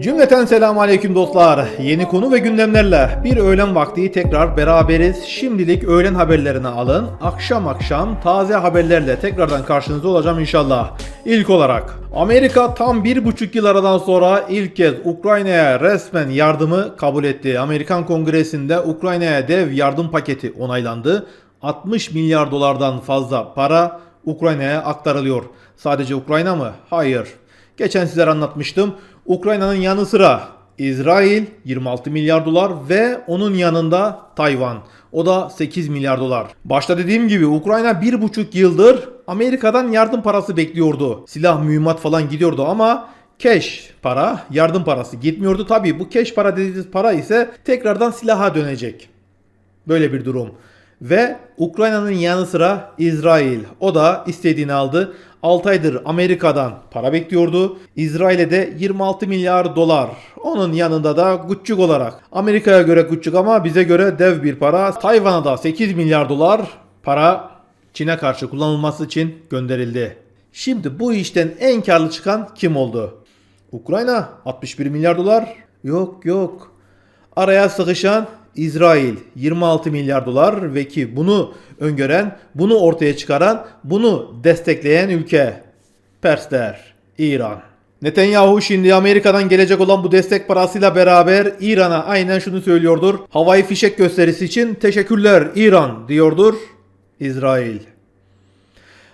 Cümleten selamun aleyküm dostlar. Yeni konu ve gündemlerle bir öğlen vakti tekrar beraberiz. Şimdilik öğlen haberlerini alın. Akşam akşam taze haberlerle tekrardan karşınızda olacağım inşallah. İlk olarak Amerika tam bir buçuk yıl aradan sonra ilk kez Ukrayna'ya resmen yardımı kabul etti. Amerikan Kongresi'nde Ukrayna'ya dev yardım paketi onaylandı. 60 milyar dolardan fazla para Ukrayna'ya aktarılıyor. Sadece Ukrayna mı? Hayır. Geçen sizlere anlatmıştım. Ukrayna'nın yanı sıra İsrail 26 milyar dolar ve onun yanında Tayvan. O da 8 milyar dolar. Başta dediğim gibi Ukrayna 1,5 yıldır Amerika'dan yardım parası bekliyordu. Silah, mühimmat falan gidiyordu ama cash para, yardım parası gitmiyordu. Tabii bu cash para dediğiniz para ise tekrardan silaha dönecek. Böyle bir durum. Ve Ukrayna'nın yanı sıra İsrail. O da istediğini aldı. 6 aydır Amerika'dan para bekliyordu. İsrail'e de 26 milyar dolar. Onun yanında da küçük olarak. Amerika'ya göre küçük ama bize göre dev bir para. Tayvan'a da 8 milyar dolar para Çin'e karşı kullanılması için gönderildi. Şimdi bu işten en karlı çıkan kim oldu? Ukrayna 61 milyar dolar. Yok yok. Araya sıkışan İsrail 26 milyar dolar ve ki bunu öngören, bunu ortaya çıkaran, bunu destekleyen ülke Persler, İran. Netanyahu şimdi Amerika'dan gelecek olan bu destek parasıyla beraber İran'a aynen şunu söylüyordur. Havai fişek gösterisi için teşekkürler İran diyordur İsrail.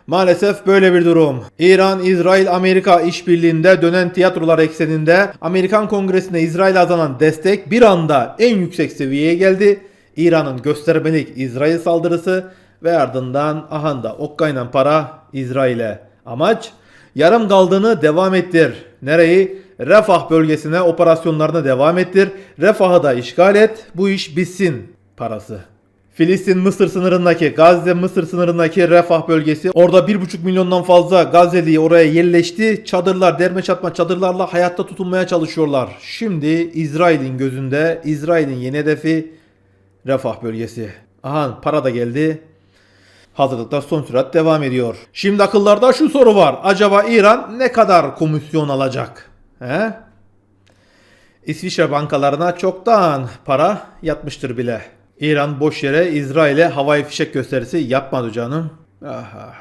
Maalesef böyle bir durum. İran, İsrail, Amerika işbirliğinde dönen tiyatrolar ekseninde Amerikan Kongresi'ne İsrail'e azanan destek bir anda en yüksek seviyeye geldi. İran'ın göstermelik İsrail saldırısı ve ardından ahanda ok kaynan para İsrail'e. Amaç yarım kaldığını devam ettir. Nereyi? Refah bölgesine operasyonlarına devam ettir. Refah'ı da işgal et. Bu iş bitsin parası. Filistin-Mısır sınırındaki, Gazze-Mısır sınırındaki Refah bölgesi. Orada 1,5 milyondan fazla Gazze'li oraya yerleşti. Çadırlar, derme çatma çadırlarla hayatta tutunmaya çalışıyorlar. Şimdi İsrail'in gözünde, İsrail'in yeni hedefi Refah bölgesi. Aha para da geldi. Hazırlıklar son sürat devam ediyor. Şimdi akıllarda şu soru var. Acaba İran ne kadar komisyon alacak? He? İsviçre bankalarına çoktan para yatmıştır bile. İran boş yere İsrail'e havai fişek gösterisi yapmadı canım. Aha.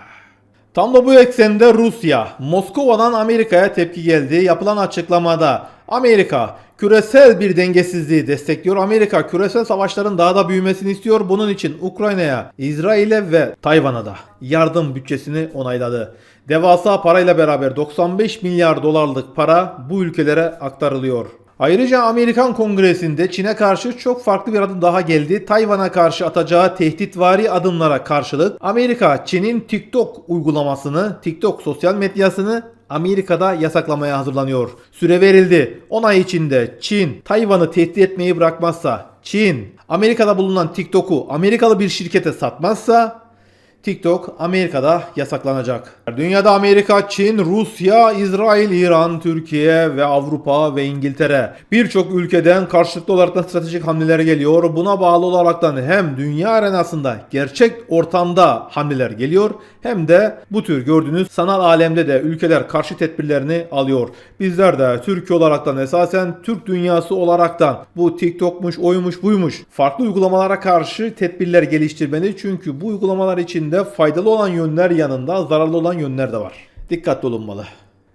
Tam da bu eksende Rusya, Moskova'dan Amerika'ya tepki geldi. Yapılan açıklamada Amerika küresel bir dengesizliği destekliyor. Amerika küresel savaşların daha da büyümesini istiyor. Bunun için Ukrayna'ya, İsrail'e ve Tayvan'a da yardım bütçesini onayladı. Devasa parayla beraber 95 milyar dolarlık para bu ülkelere aktarılıyor. Ayrıca Amerikan Kongresi'nde Çin'e karşı çok farklı bir adım daha geldi. Tayvan'a karşı atacağı tehditvari adımlara karşılık Amerika Çin'in TikTok uygulamasını, TikTok sosyal medyasını Amerika'da yasaklamaya hazırlanıyor. Süre verildi. 10 ay içinde Çin Tayvan'ı tehdit etmeyi bırakmazsa, Çin Amerika'da bulunan TikTok'u Amerikalı bir şirkete satmazsa TikTok Amerika'da yasaklanacak. Dünyada Amerika, Çin, Rusya, İsrail, İran, Türkiye ve Avrupa ve İngiltere birçok ülkeden karşılıklı olarak da stratejik hamleler geliyor. Buna bağlı olaraktan hem dünya arenasında gerçek ortamda hamleler geliyor hem de bu tür gördüğünüz sanal alemde de ülkeler karşı tedbirlerini alıyor. Bizler de Türkiye olaraktan esasen Türk dünyası olaraktan bu TikTok'muş, oymuş, buymuş farklı uygulamalara karşı tedbirler geliştirmeli. Çünkü bu uygulamalar içinde faydalı olan yönler yanında zararlı olan yönler de var. Dikkatli olunmalı.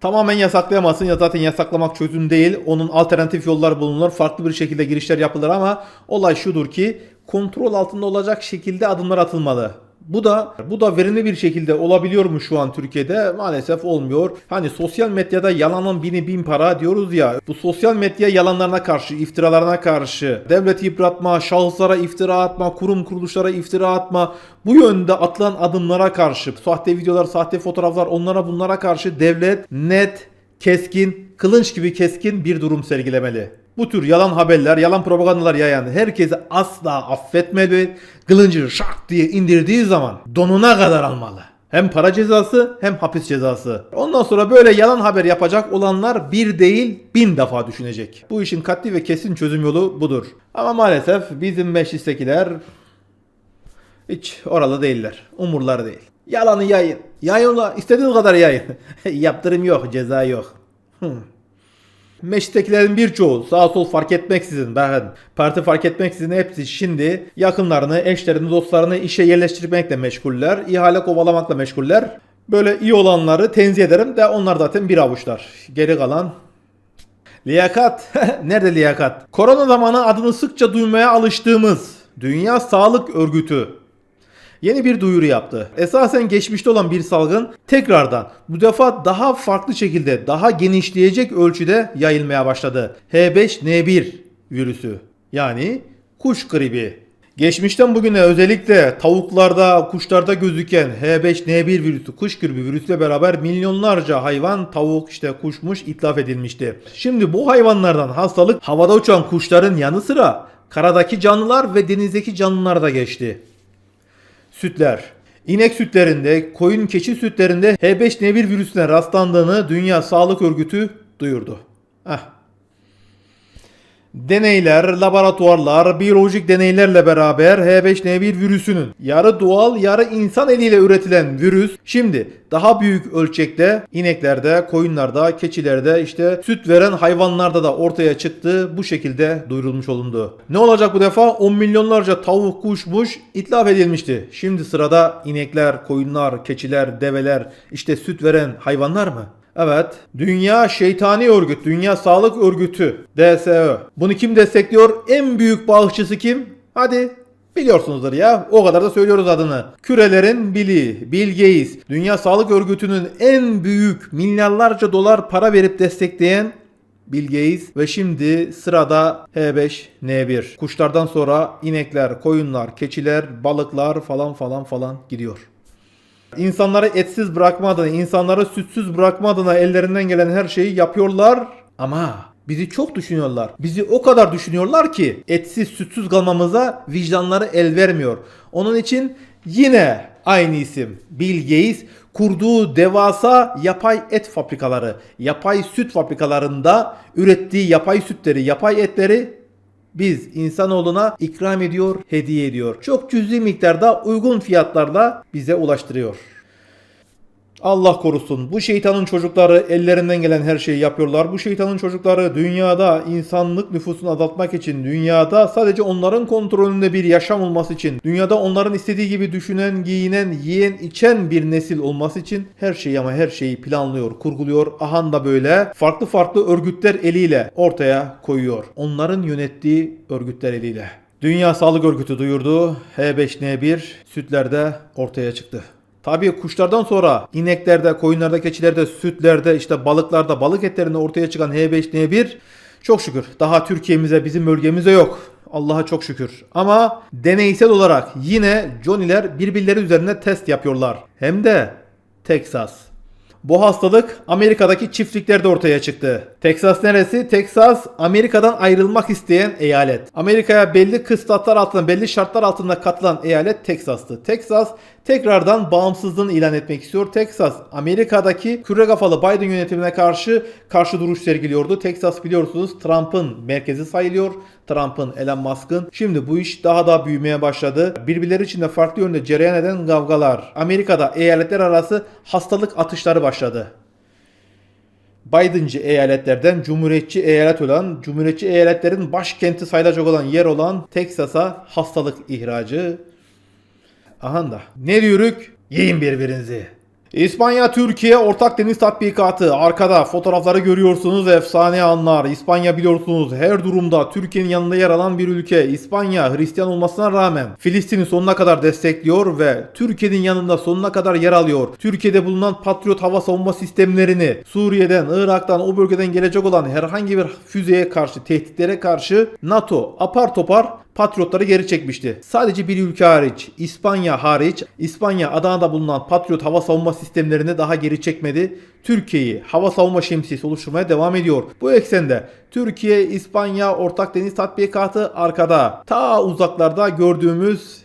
Tamamen yasaklayamazsın ya zaten yasaklamak çözüm değil. Onun alternatif yollar bulunur. Farklı bir şekilde girişler yapılır ama olay şudur ki kontrol altında olacak şekilde adımlar atılmalı. Bu da bu da verimli bir şekilde olabiliyor mu şu an Türkiye'de? Maalesef olmuyor. Hani sosyal medyada yalanın bini bin para diyoruz ya. Bu sosyal medya yalanlarına karşı, iftiralarına karşı, devleti yıpratma, şahıslara iftira atma, kurum kuruluşlara iftira atma, bu yönde atılan adımlara karşı, sahte videolar, sahte fotoğraflar onlara bunlara karşı devlet net, keskin, kılınç gibi keskin bir durum sergilemeli. Bu tür yalan haberler, yalan propagandalar yayan herkesi asla affetmeli. Kılıncı şart diye indirdiği zaman donuna kadar almalı. Hem para cezası hem hapis cezası. Ondan sonra böyle yalan haber yapacak olanlar bir değil bin defa düşünecek. Bu işin katli ve kesin çözüm yolu budur. Ama maalesef bizim meclistekiler hiç oralı değiller. Umurları değil. Yalanı yayın. Yayın ula. İstediğiniz kadar yayın. Yaptırım yok. Ceza yok. Hmm. Meclistekilerin birçoğu sağ sol fark etmeksizin bakın parti fark etmeksizin hepsi şimdi yakınlarını, eşlerini, dostlarını işe yerleştirmekle meşguller. ihale kovalamakla meşguller. Böyle iyi olanları tenzih ederim de onlar zaten bir avuçlar. Geri kalan Liyakat. Nerede liyakat? Korona zamanı adını sıkça duymaya alıştığımız Dünya Sağlık Örgütü yeni bir duyuru yaptı. Esasen geçmişte olan bir salgın tekrardan bu defa daha farklı şekilde daha genişleyecek ölçüde yayılmaya başladı. H5N1 virüsü yani kuş gribi. Geçmişten bugüne özellikle tavuklarda, kuşlarda gözüken H5N1 virüsü, kuş gribi virüsüyle beraber milyonlarca hayvan, tavuk, işte kuşmuş itlaf edilmişti. Şimdi bu hayvanlardan hastalık havada uçan kuşların yanı sıra karadaki canlılar ve denizdeki canlılar da geçti. Sütler. İnek sütlerinde, koyun keçi sütlerinde H5N1 virüsüne rastlandığını Dünya Sağlık Örgütü duyurdu. Heh. Deneyler, laboratuvarlar, biyolojik deneylerle beraber H5N1 virüsünün yarı doğal yarı insan eliyle üretilen virüs şimdi daha büyük ölçekte ineklerde, koyunlarda, keçilerde işte süt veren hayvanlarda da ortaya çıktı. Bu şekilde duyurulmuş olundu. Ne olacak bu defa? 10 milyonlarca tavuk, kuşmuş itlaf edilmişti. Şimdi sırada inekler, koyunlar, keçiler, develer işte süt veren hayvanlar mı? Evet. Dünya Şeytani Örgüt, Dünya Sağlık Örgütü, DSÖ. Bunu kim destekliyor? En büyük bağışçısı kim? Hadi biliyorsunuzdur ya. O kadar da söylüyoruz adını. Kürelerin Bili, Bill Gates, Dünya Sağlık Örgütü'nün en büyük milyarlarca dolar para verip destekleyen Bill Gates ve şimdi sırada H5N1. Kuşlardan sonra inekler, koyunlar, keçiler, balıklar falan falan falan gidiyor. İnsanları etsiz bırakma adına, insanları sütsüz bırakma adına ellerinden gelen her şeyi yapıyorlar. Ama bizi çok düşünüyorlar. Bizi o kadar düşünüyorlar ki etsiz sütsüz kalmamıza vicdanları el vermiyor. Onun için yine aynı isim Bill Gates kurduğu devasa yapay et fabrikaları, yapay süt fabrikalarında ürettiği yapay sütleri, yapay etleri biz insanoğluna ikram ediyor, hediye ediyor. Çok cüzi miktarda uygun fiyatlarla bize ulaştırıyor. Allah korusun. Bu şeytanın çocukları ellerinden gelen her şeyi yapıyorlar. Bu şeytanın çocukları dünyada insanlık nüfusunu azaltmak için, dünyada sadece onların kontrolünde bir yaşam olması için, dünyada onların istediği gibi düşünen, giyinen, yiyen, içen bir nesil olması için her şeyi ama her şeyi planlıyor, kurguluyor. Ahan da böyle farklı farklı örgütler eliyle ortaya koyuyor. Onların yönettiği örgütler eliyle. Dünya Sağlık Örgütü duyurdu. H5N1 sütlerde ortaya çıktı. Tabii kuşlardan sonra ineklerde, koyunlarda, keçilerde, sütlerde, işte balıklarda, balık etlerinde ortaya çıkan H5N1 çok şükür daha Türkiye'mize, bizim bölgemize yok. Allah'a çok şükür. Ama deneysel olarak yine Johnny'ler birbirleri üzerine test yapıyorlar. Hem de Texas. Bu hastalık Amerika'daki çiftliklerde ortaya çıktı. Texas neresi? Texas Amerika'dan ayrılmak isteyen eyalet. Amerika'ya belli kıstaslar altında, belli şartlar altında katılan eyalet Texas'tı. Texas tekrardan bağımsızlığını ilan etmek istiyor. Texas Amerika'daki küre kafalı Biden yönetimine karşı karşı duruş sergiliyordu. Texas biliyorsunuz Trump'ın merkezi sayılıyor. Trump'ın, Elon Musk'ın. Şimdi bu iş daha da büyümeye başladı. Birbirleri içinde farklı yönde cereyan eden kavgalar. Amerika'da eyaletler arası hastalık atışları başladı. Biden'cı eyaletlerden Cumhuriyetçi eyalet olan, Cumhuriyetçi eyaletlerin başkenti sayılacak olan yer olan Teksas'a hastalık ihracı. Aha da. Ne diyoruz? Yiyin birbirinizi. İspanya Türkiye ortak deniz tatbikatı. Arkada fotoğrafları görüyorsunuz efsane anlar. İspanya biliyorsunuz her durumda Türkiye'nin yanında yer alan bir ülke. İspanya Hristiyan olmasına rağmen Filistin'i sonuna kadar destekliyor ve Türkiye'nin yanında sonuna kadar yer alıyor. Türkiye'de bulunan Patriot hava savunma sistemlerini Suriye'den, Irak'tan, o bölgeden gelecek olan herhangi bir füzeye karşı, tehditlere karşı NATO apar topar Patriotları geri çekmişti. Sadece bir ülke hariç, İspanya hariç, İspanya Adana'da bulunan Patriot hava savunma sistemlerini daha geri çekmedi. Türkiye'yi hava savunma şemsiyesi oluşturmaya devam ediyor. Bu eksende Türkiye, İspanya ortak deniz tatbikatı arkada. Ta uzaklarda gördüğümüz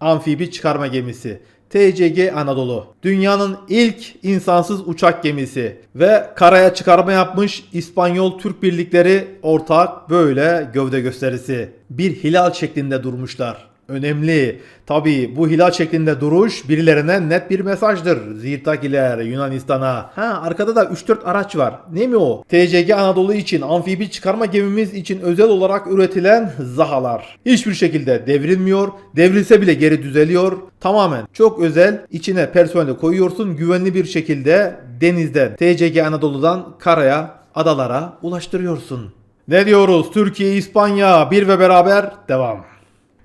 amfibi çıkarma gemisi. TCG Anadolu. Dünyanın ilk insansız uçak gemisi ve karaya çıkarma yapmış İspanyol Türk birlikleri ortak böyle gövde gösterisi. Bir hilal şeklinde durmuşlar. Önemli. Tabi bu hilal şeklinde duruş birilerine net bir mesajdır. Zirtakiler Yunanistan'a. Ha arkada da 3-4 araç var. Ne mi o? TCG Anadolu için amfibi çıkarma gemimiz için özel olarak üretilen zahalar. Hiçbir şekilde devrilmiyor. Devrilse bile geri düzeliyor. Tamamen çok özel. İçine personeli koyuyorsun. Güvenli bir şekilde denizden TCG Anadolu'dan karaya, adalara ulaştırıyorsun. Ne diyoruz? Türkiye, İspanya bir ve beraber devam.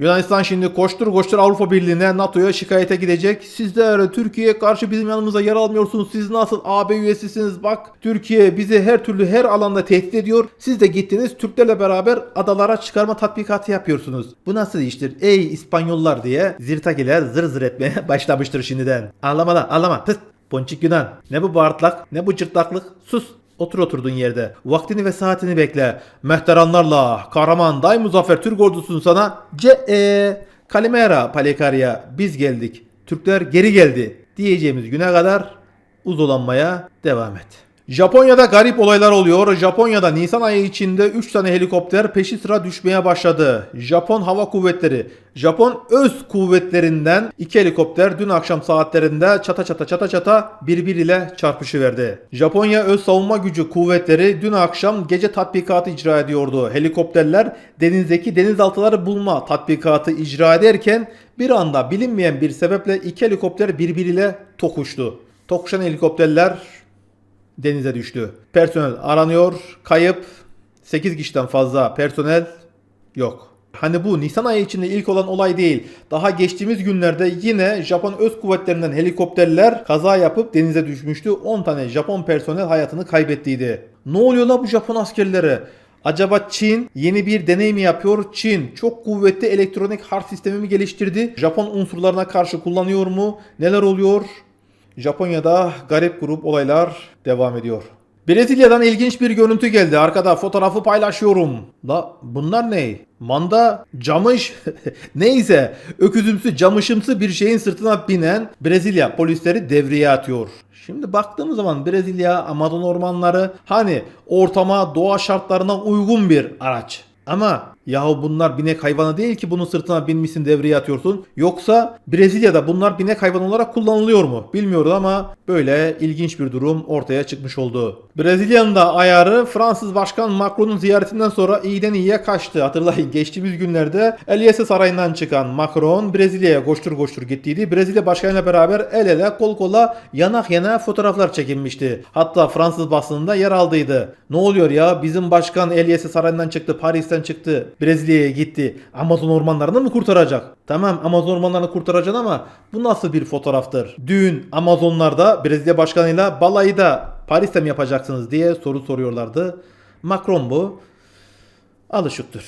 Yunanistan şimdi koştur koştur Avrupa Birliği'ne NATO'ya şikayete gidecek. Sizler Türkiye'ye karşı bizim yanımıza yer almıyorsunuz. Siz nasıl AB üyesisiniz bak. Türkiye bizi her türlü her alanda tehdit ediyor. Siz de gittiniz Türklerle beraber adalara çıkarma tatbikatı yapıyorsunuz. Bu nasıl iştir? Ey İspanyollar diye zirtakiler zır zır etmeye başlamıştır şimdiden. Ağlama lan ağlama. Pıst. Ponçik Yunan. Ne bu bağırtlak ne bu cırtlaklık. Sus. Otur oturduğun yerde. Vaktini ve saatini bekle. Mehteranlarla kahraman day muzaffer Türk ordusun sana. Ce e Kalimera Palekarya biz geldik. Türkler geri geldi diyeceğimiz güne kadar uzulanmaya devam et. Japonya'da garip olaylar oluyor. Japonya'da Nisan ayı içinde 3 tane helikopter peşi sıra düşmeye başladı. Japon Hava Kuvvetleri, Japon öz kuvvetlerinden 2 helikopter dün akşam saatlerinde çata çata çata çata birbiriyle çarpışıverdi. Japonya Öz Savunma Gücü kuvvetleri dün akşam gece tatbikatı icra ediyordu. Helikopterler denizdeki denizaltıları bulma tatbikatı icra ederken bir anda bilinmeyen bir sebeple iki helikopter birbiriyle tokuştu. Tokuşan helikopterler denize düştü. Personel aranıyor. Kayıp 8 kişiden fazla personel yok. Hani bu Nisan ayı içinde ilk olan olay değil. Daha geçtiğimiz günlerde yine Japon öz kuvvetlerinden helikopterler kaza yapıp denize düşmüştü. 10 tane Japon personel hayatını kaybettiydi. Ne oluyor la bu Japon askerlere? Acaba Çin yeni bir deney mi yapıyor? Çin çok kuvvetli elektronik harp sistemi mi geliştirdi? Japon unsurlarına karşı kullanıyor mu? Neler oluyor? Japonya'da garip grup olaylar devam ediyor. Brezilya'dan ilginç bir görüntü geldi. Arkada fotoğrafı paylaşıyorum. La bunlar ne? Manda, camış, neyse öküzümsü camışımsı bir şeyin sırtına binen Brezilya polisleri devreye atıyor. Şimdi baktığımız zaman Brezilya, Amazon ormanları hani ortama, doğa şartlarına uygun bir araç. Ama yahu bunlar binek hayvanı değil ki bunun sırtına binmişsin devreye atıyorsun. Yoksa Brezilya'da bunlar binek hayvan olarak kullanılıyor mu? Bilmiyoruz ama böyle ilginç bir durum ortaya çıkmış oldu. Brezilya'nın da ayarı Fransız Başkan Macron'un ziyaretinden sonra iyiden iyiye kaçtı. Hatırlayın geçtiğimiz günlerde Eliyese Sarayı'ndan çıkan Macron Brezilya'ya koştur koştur gittiydi. Brezilya Başkanı'yla beraber el ele kol kola yanak yana fotoğraflar çekilmişti. Hatta Fransız basınında yer aldıydı. Ne oluyor ya bizim başkan Eliyese Sarayı'ndan çıktı Paris'ten çıktı Brezilya'ya gitti. Amazon ormanlarını mı kurtaracak? Tamam Amazon ormanlarını kurtaracaksın ama bu nasıl bir fotoğraftır? Dün Amazonlarda Brezilya başkanıyla balayı da Paris'te mi yapacaksınız diye soru soruyorlardı. Macron bu. Alışıktır.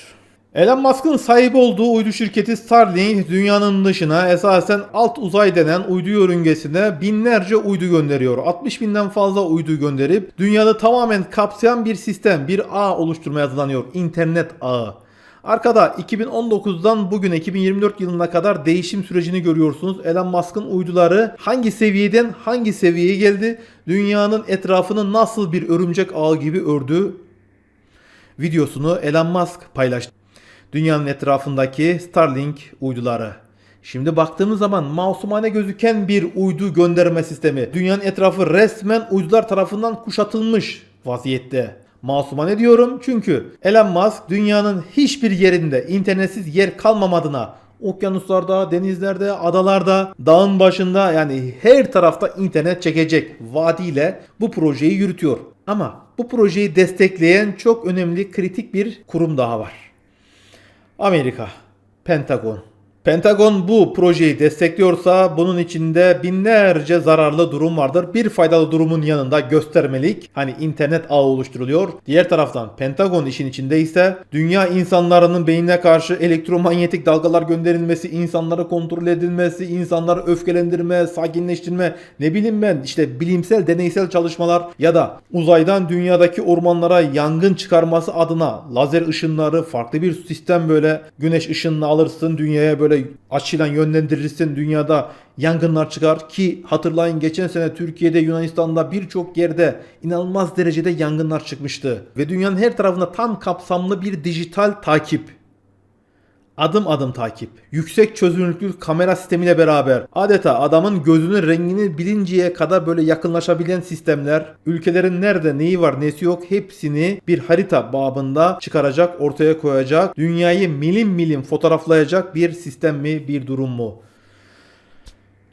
Elon Musk'ın sahibi olduğu uydu şirketi Starlink dünyanın dışına esasen alt uzay denen uydu yörüngesine binlerce uydu gönderiyor. 60 binden fazla uydu gönderip dünyada tamamen kapsayan bir sistem, bir ağ oluşturmaya hazırlanıyor. İnternet ağı. Arkada 2019'dan bugüne 2024 yılına kadar değişim sürecini görüyorsunuz. Elon Musk'ın uyduları hangi seviyeden hangi seviyeye geldi? Dünyanın etrafını nasıl bir örümcek ağı gibi ördü? Videosunu Elon Musk paylaştı. Dünyanın etrafındaki Starlink uyduları. Şimdi baktığımız zaman masumane gözüken bir uydu gönderme sistemi. Dünyanın etrafı resmen uydular tarafından kuşatılmış vaziyette. Masumane diyorum çünkü Elon Musk dünyanın hiçbir yerinde internetsiz yer kalmamadığına okyanuslarda, denizlerde, adalarda, dağın başında yani her tarafta internet çekecek vaadiyle bu projeyi yürütüyor. Ama bu projeyi destekleyen çok önemli kritik bir kurum daha var. Amerika, Pentagon. Pentagon bu projeyi destekliyorsa bunun içinde binlerce zararlı durum vardır. Bir faydalı durumun yanında göstermelik hani internet ağı oluşturuluyor. Diğer taraftan Pentagon işin içindeyse dünya insanlarının beynine karşı elektromanyetik dalgalar gönderilmesi, insanları kontrol edilmesi, insanları öfkelendirme, sakinleştirme, ne bileyim ben işte bilimsel deneysel çalışmalar ya da uzaydan dünyadaki ormanlara yangın çıkarması adına lazer ışınları farklı bir sistem böyle güneş ışınını alırsın dünyaya böyle açıyla yönlendirirsin dünyada yangınlar çıkar ki hatırlayın geçen sene Türkiye'de Yunanistan'da birçok yerde inanılmaz derecede yangınlar çıkmıştı. Ve dünyanın her tarafında tam kapsamlı bir dijital takip Adım adım takip, yüksek çözünürlüklü kamera sistemiyle beraber adeta adamın gözünün rengini bilinceye kadar böyle yakınlaşabilen sistemler, ülkelerin nerede neyi var nesi yok hepsini bir harita babında çıkaracak, ortaya koyacak, dünyayı milim milim fotoğraflayacak bir sistem mi, bir durum mu?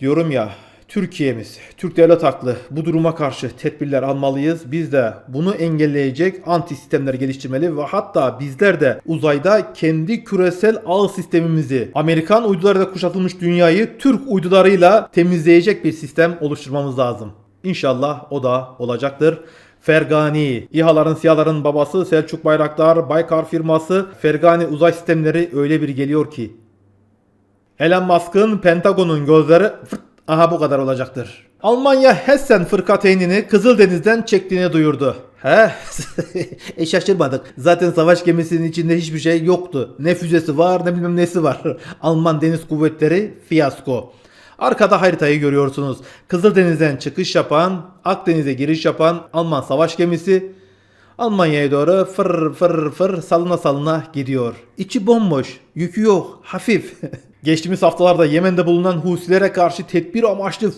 Diyorum ya Türkiye'miz, Türk devlet haklı bu duruma karşı tedbirler almalıyız. Biz de bunu engelleyecek anti sistemler geliştirmeli ve hatta bizler de uzayda kendi küresel ağ sistemimizi Amerikan uydularıyla kuşatılmış dünyayı Türk uydularıyla temizleyecek bir sistem oluşturmamız lazım. İnşallah o da olacaktır. Fergani, İHA'ların SİHA'ların babası Selçuk Bayraktar, Baykar firması Fergani uzay sistemleri öyle bir geliyor ki Elon Musk'ın Pentagon'un gözleri fırt, aha bu kadar olacaktır. Almanya Hessen fırkateynini Kızıldeniz'den çektiğini duyurdu. He? e şaşırmadık. Zaten savaş gemisinin içinde hiçbir şey yoktu. Ne füzesi var ne bilmem nesi var. Alman deniz kuvvetleri fiyasko. Arkada haritayı görüyorsunuz. Kızıldeniz'den çıkış yapan, Akdeniz'e giriş yapan Alman savaş gemisi Almanya'ya doğru fır fır fır salına salına gidiyor. İçi bomboş, yükü yok, hafif. Geçtiğimiz haftalarda Yemen'de bulunan Husilere karşı tedbir amaçlı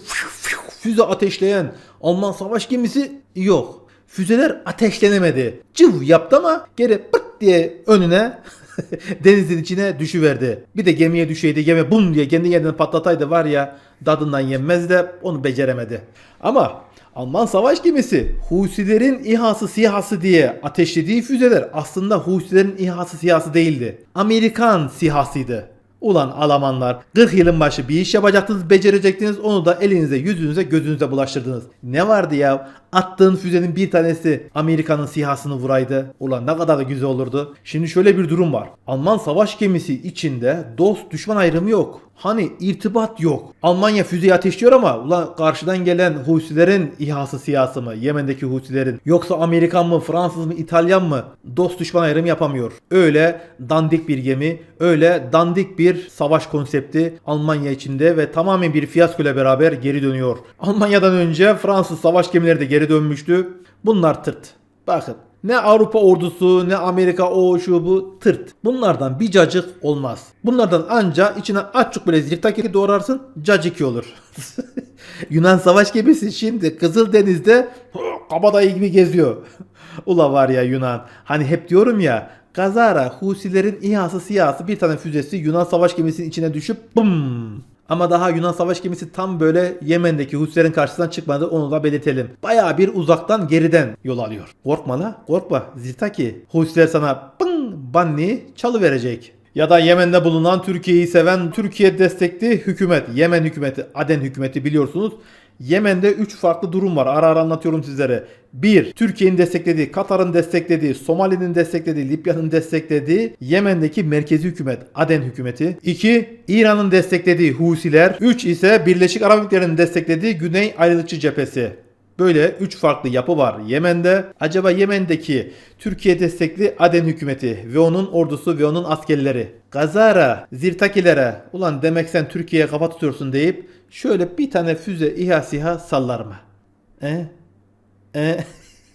füze ateşleyen Alman savaş gemisi yok. Füzeler ateşlenemedi. Cıv yaptı ama geri pırt diye önüne denizin içine düşüverdi. Bir de gemiye düşeydi gemi bum diye kendi yerine patlataydı var ya dadından yenmez de onu beceremedi. Ama Alman savaş gemisi Husilerin İHA'sı SİHA'sı diye ateşlediği füzeler aslında Husilerin İHA'sı SİHA'sı değildi. Amerikan SİHA'sıydı. Ulan Almanlar 40 yılın başı bir iş yapacaktınız becerecektiniz onu da elinize yüzünüze gözünüze bulaştırdınız. Ne vardı ya attığın füzenin bir tanesi Amerika'nın sihasını vuraydı. Ulan ne kadar da güzel olurdu. Şimdi şöyle bir durum var. Alman savaş gemisi içinde dost düşman ayrımı yok. Hani irtibat yok. Almanya füzeyi ateşliyor ama ulan karşıdan gelen Husilerin İHA'sı siyası mı? Yemen'deki Husilerin. Yoksa Amerikan mı, Fransız mı, İtalyan mı? Dost düşman ayrımı yapamıyor. Öyle dandik bir gemi, öyle dandik bir savaş konsepti Almanya içinde ve tamamen bir fiyasko ile beraber geri dönüyor. Almanya'dan önce Fransız savaş gemileri de geri dönmüştü. Bunlar tırt. Bakın ne Avrupa ordusu ne Amerika o şu bu tırt. Bunlardan bir cacık olmaz. Bunlardan anca içine açık böyle zirtaki doğrarsın cacık olur. Yunan savaş gemisi şimdi Kızıldeniz'de kabadayı gibi geziyor. Ula var ya Yunan. Hani hep diyorum ya Kazara Husilerin İHA'sı siyası bir tane füzesi Yunan savaş gemisinin içine düşüp bum ama daha Yunan savaş gemisi tam böyle Yemen'deki Husilerin karşısından çıkmadı onu da belirtelim. Baya bir uzaktan geriden yol alıyor. Korkma la korkma Zirtaki. Husiler sana pın banni çalı verecek. Ya da Yemen'de bulunan Türkiye'yi seven Türkiye destekli hükümet, Yemen hükümeti, Aden hükümeti biliyorsunuz. Yemen'de 3 farklı durum var. Ara ara anlatıyorum sizlere. 1. Türkiye'nin desteklediği, Katar'ın desteklediği, Somali'nin desteklediği, Libya'nın desteklediği Yemen'deki merkezi hükümet, Aden hükümeti. 2. İran'ın desteklediği Husiler. 3 ise Birleşik Arap Emirlikleri'nin desteklediği Güney Ayrılıkçı Cephesi. Böyle 3 farklı yapı var Yemen'de. Acaba Yemen'deki Türkiye destekli Aden hükümeti ve onun ordusu ve onun askerleri Gazara, Zirtakilere ulan demek sen Türkiye'ye kafa tutuyorsun deyip şöyle bir tane füze İHA SİHA sallar mı? E? E?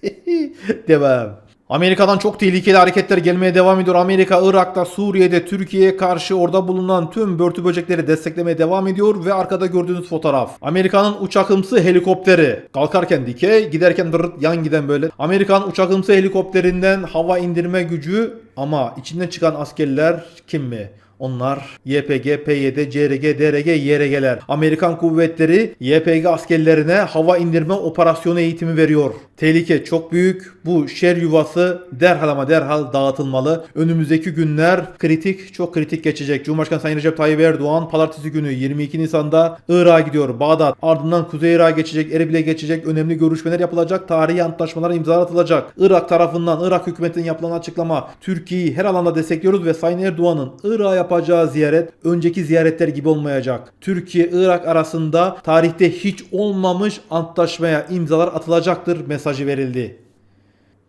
Devam. Amerika'dan çok tehlikeli hareketler gelmeye devam ediyor. Amerika Irak'ta, Suriye'de, Türkiye'ye karşı orada bulunan tüm börtü böcekleri desteklemeye devam ediyor ve arkada gördüğünüz fotoğraf. Amerika'nın uçakımsı helikopteri. Kalkarken dikey, giderken dırırt yan giden böyle. Amerikan uçakımsı helikopterinden hava indirme gücü ama içinden çıkan askerler kim mi? Onlar YPG, PYD, CRG, DRG, YRG'ler. Amerikan kuvvetleri YPG askerlerine hava indirme operasyonu eğitimi veriyor. Tehlike çok büyük. Bu şer yuvası derhal ama derhal dağıtılmalı. Önümüzdeki günler kritik, çok kritik geçecek. Cumhurbaşkanı Sayın Recep Tayyip Erdoğan pazartesi günü 22 Nisan'da Irak'a gidiyor. Bağdat. Ardından Kuzey Irak'a geçecek, Erbil'e geçecek. Önemli görüşmeler yapılacak. Tarihi antlaşmalar imzalatılacak. Irak tarafından Irak hükümetinin yapılan açıklama Türkiye'yi her alanda destekliyoruz ve Sayın Erdoğan'ın Irak'a yapacağı ziyaret önceki ziyaretler gibi olmayacak. Türkiye-Irak arasında tarihte hiç olmamış antlaşmaya imzalar atılacaktır mesajı verildi.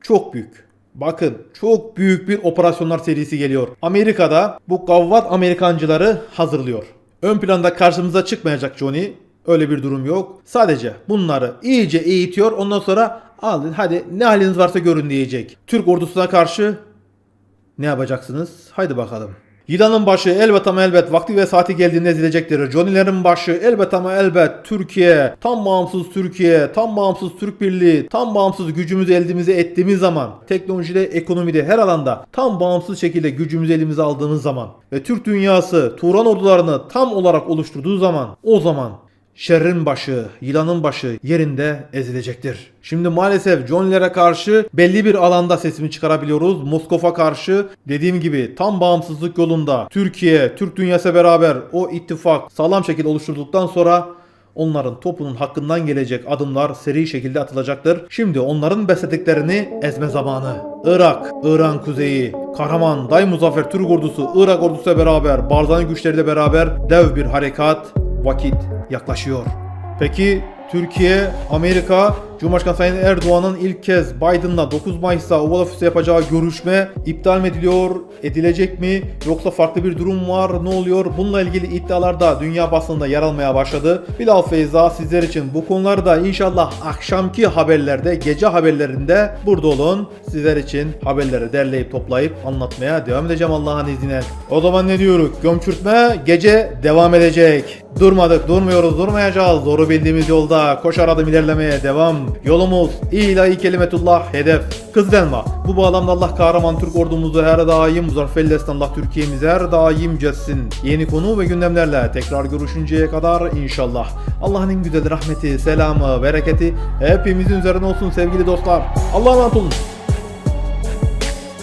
Çok büyük. Bakın çok büyük bir operasyonlar serisi geliyor. Amerika'da bu gavvat Amerikancıları hazırlıyor. Ön planda karşımıza çıkmayacak Johnny. Öyle bir durum yok. Sadece bunları iyice eğitiyor. Ondan sonra alın hadi ne haliniz varsa görün diyecek. Türk ordusuna karşı ne yapacaksınız? Haydi bakalım. Yılanın başı elbet ama elbet vakti ve saati geldiğinde ezilecektir. Johnny'lerin başı elbet ama elbet Türkiye, tam bağımsız Türkiye, tam bağımsız Türk Birliği, tam bağımsız gücümüzü elimize ettiğimiz zaman, teknolojide, ekonomide, her alanda tam bağımsız şekilde gücümüzü elimize aldığımız zaman ve Türk dünyası Turan ordularını tam olarak oluşturduğu zaman, o zaman Şerrin başı, yılanın başı yerinde ezilecektir. Şimdi maalesef Johnny'lere karşı belli bir alanda sesimi çıkarabiliyoruz. Moskova karşı dediğim gibi tam bağımsızlık yolunda Türkiye, Türk dünyası beraber o ittifak sağlam şekilde oluşturduktan sonra onların topunun hakkından gelecek adımlar seri şekilde atılacaktır. Şimdi onların beslediklerini ezme zamanı. Irak, İran kuzeyi, kahraman Day Muzaffer Türk ordusu, Irak ordusuyla beraber, Barzani güçleriyle beraber dev bir harekat vakit yaklaşıyor. Peki Türkiye, Amerika, Cumhurbaşkanı Sayın Erdoğan'ın ilk kez Biden'la 9 Mayıs'ta Oval Ofis'te yapacağı görüşme iptal mi ediliyor, edilecek mi yoksa farklı bir durum var, ne oluyor? Bununla ilgili iddialar da dünya basınında yer almaya başladı. Bilal Feyza sizler için bu konuları da inşallah akşamki haberlerde, gece haberlerinde burada olun. Sizler için haberleri derleyip toplayıp anlatmaya devam edeceğim Allah'ın izniyle. O zaman ne diyoruz? Gömçürtme gece devam edecek. Durmadık, durmuyoruz, durmayacağız. Doğru bildiğimiz yolda koşar adım ilerlemeye devam. Yolumuz ilahi kelimetullah hedef. Kızdenma. Bu bağlamda Allah kahraman Türk ordumuzu her daim muzafferle Allah Türkiye'mizi her daim cessin. Yeni konu ve gündemlerle tekrar görüşünceye kadar inşallah. Allah'ın güzel rahmeti, selamı, bereketi hepimizin üzerine olsun sevgili dostlar. Allah'a emanet olun.